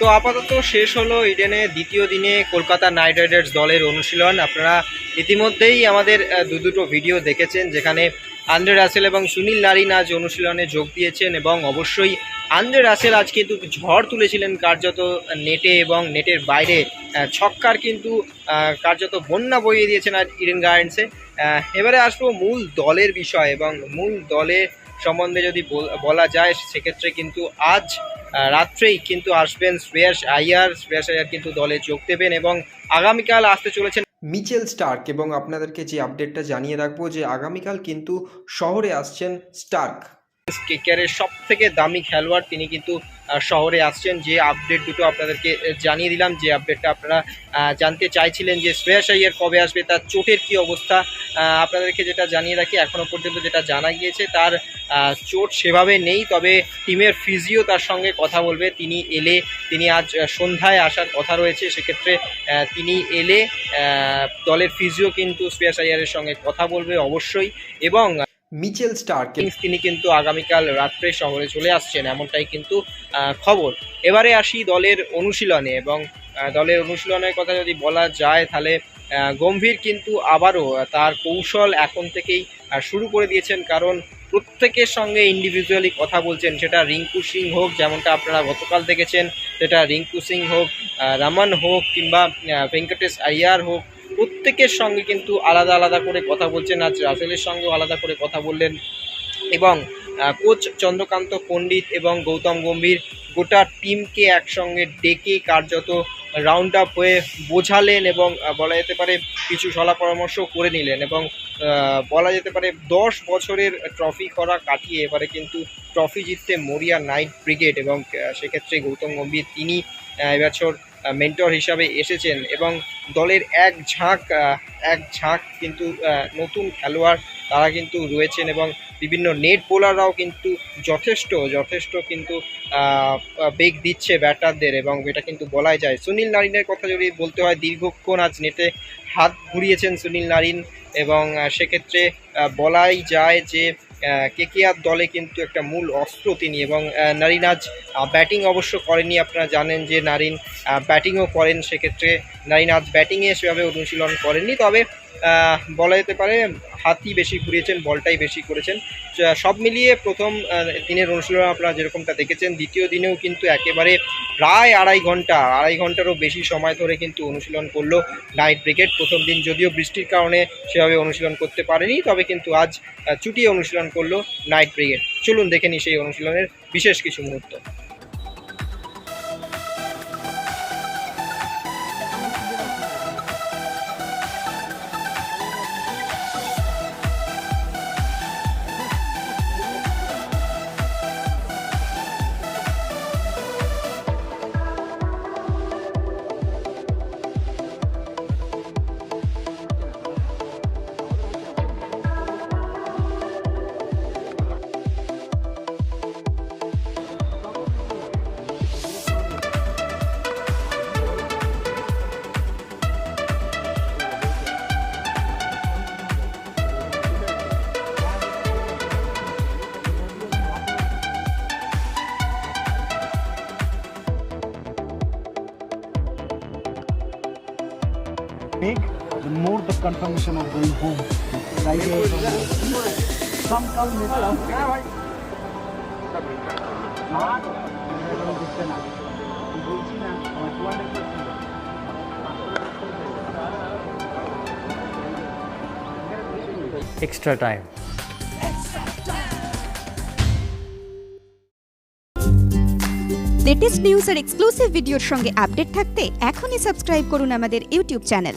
তো আপাতত শেষ হলো ইডেনে দ্বিতীয় দিনে কলকাতা নাইট রাইডার্স দলের অনুশীলন। আপনারা ইতিমধ্যেই আমাদের দু দুটো ভিডিও দেখেছেন যেখানে আন্দ্রে রাসেল এবং সুনীল নারিন আজ অনুশীলনে যোগ দিয়েছেন এবং অবশ্যই আন্দ্রে রাসেল আজ কিন্তু ঝড় তুলেছিলেন কার্যত নেটে এবং নেটের বাইরে। ছক্কার কিন্তু কার্যত বন্যা বইয়ে দিয়েছেন আর ইডেন গার্ডেন্সে। এবারে আসব মূল দলের বিষয় এবং মূল দলের সম্বন্ধে যদি বলা যায় সেক্ষেত্রে কিন্তু আজ রাত্রেই কিন্তু আসবেন শ্রেয়াস আইয়ার শ্রেয়াস আইয়ার কিন্তু দলে যোগ দেবেন এবং আগামীকাল আসতে চলেছেন মিচেল স্টার্ক এবং আপনাদেরকে যে আপডেটটা জানিয়ে রাখব যে আগামীকাল কিন্তু শহরে আসছেন স্টার্ক। কেকেআরের সব থেকে দামি খেলোয়াড় তিনি কিন্তু শহরে আসছেন। যে আপডেট দুটো আপনাদেরকে জানিয়ে দিলাম। যে আপডেটটা আপনারা জানতে চাইছিলেন যে শ্রেয়াস আইয়ার কবে আসবে তার চোটের কি অবস্থা আপনাদেরকে যেটা জানিয়ে রাখি এখনও পর্যন্ত যেটা জানা গিয়েছে তার চোট সেভাবে নেই তবে টিমের ফিজিও তার সঙ্গে কথা বলবে। তিনি এলে তিনি আজ সন্ধ্যায় আসার কথা রয়েছে সেক্ষেত্রে তিনি এলে দলের ফিজিও কিন্তু শ্রেয়াস আইয়ারের সঙ্গে কথা বলবে অবশ্যই এবং মিচেল স্টার কিংস তিনি কিন্তু আগামীকাল রাত্রে শহরে চলে আসছেন এমনটাই কিন্তু খবর। এবারে আসি দলের অনুশীলনে এবং দলের অনুশীলনের কথা যদি বলা যায় তাহলে গম্ভীর কিন্তু আবারও তার কৌশল এখন থেকেই শুরু করে দিয়েছেন। কারণ প্রত্যেকের সঙ্গে ইন্ডিভিজুয়ালি কথা বলছেন। সেটা রিঙ্কু সিং হোক, যেমনটা আপনারা গতকাল দেখেছেন, সেটা রিঙ্কু সিং হোক রামান হোক কিংবা ভেঙ্কটেশ আইয়ার হোক, প্রত্যেকের সঙ্গে কিন্তু আলাদা আলাদা করে কথা বলছেন। আজ রাসেলের সঙ্গেও আলাদা করে কথা বললেন। এবং কোচ চন্দ্রকান্ত পণ্ডিত এবং গৌতম গম্ভীর গোটা টিমকে একসঙ্গে ডেকে কার্যত রাউন্ড আপ হয়ে বোঝালেন এবং বলা যেতে পারে কিছু সলা পরামর্শ করে নিলেন এবং বলা যেতে পারে দশ বছরের ট্রফি করা কাটিয়ে এবারে কিন্তু ট্রফি জিততে মরিয়া নাইট ব্রিগেড এবং সেক্ষেত্রে গৌতম গম্ভীর তিনি এবছর মেন্টর হিসাবে এসেছেন এবং দলের এক ঝাঁক এক ঝাঁক কিন্তু নতুন খেলোয়াড় তারা কিন্তু রয়েছেন এবং বিভিন্ন নেট বোলাররাও কিন্তু যথেষ্ট যথেষ্ট কিন্তু বেগ দিচ্ছে ব্যাটারদের এবং এটা কিন্তু বলাই যায়। সুনীল নারিনের কথা যদি বলতে হয়, দীর্ঘক্ষণ আজ নেটে হাত ঘুরিয়েছেন সুনীল নারিন এবং সেক্ষেত্রে বলাই যায় যে কেকেআর দলে কিন্তু একটা মূল অস্ত্র তিনি এবং আহ, নারিন আজ ব্যাটিং অবশ্য করেনি আপনারা জানেন যে নারিন ব্যাটিংও করেন সেক্ষেত্রে নারিন আজ ব্যাটিংয়ে সেভাবে অনুশীলন করেননি তবে বলা যেতে পারে হাতই বেশি ঘুরিয়েছেন বলটাই বেশি করেছেন। সব মিলিয়ে প্রথম দিনের অনুশীলন আপনারা যেরকমটা দেখেছেন দ্বিতীয় দিনেও কিন্তু একেবারে প্রায় আড়াই ঘণ্টা আড়াই ঘন্টারও বেশি সময় ধরে কিন্তু অনুশীলন করল নাইট ব্রিগেড। প্রথম দিন যদিও বৃষ্টির কারণে সেভাবে অনুশীলন করতে পারেনি তবে কিন্তু আজ চুটিয়ে অনুশীলন করল নাইট ব্রিগেড চলুন দেখে নিই সেই অনুশীলনের বিশেষ কিছু মুহূর্ত। Big, the more the confirmation of going home. Like uh, some come না। আমি বলছি না, আমার 200% extra time. লেটেস্ট নিউজ আর এক্সক্লুসিভ ভিডিওর সঙ্গে আপডেট থাকতে এখনই সাবস্ক্রাইব করুন আমাদের ইউটিউব চ্যানেল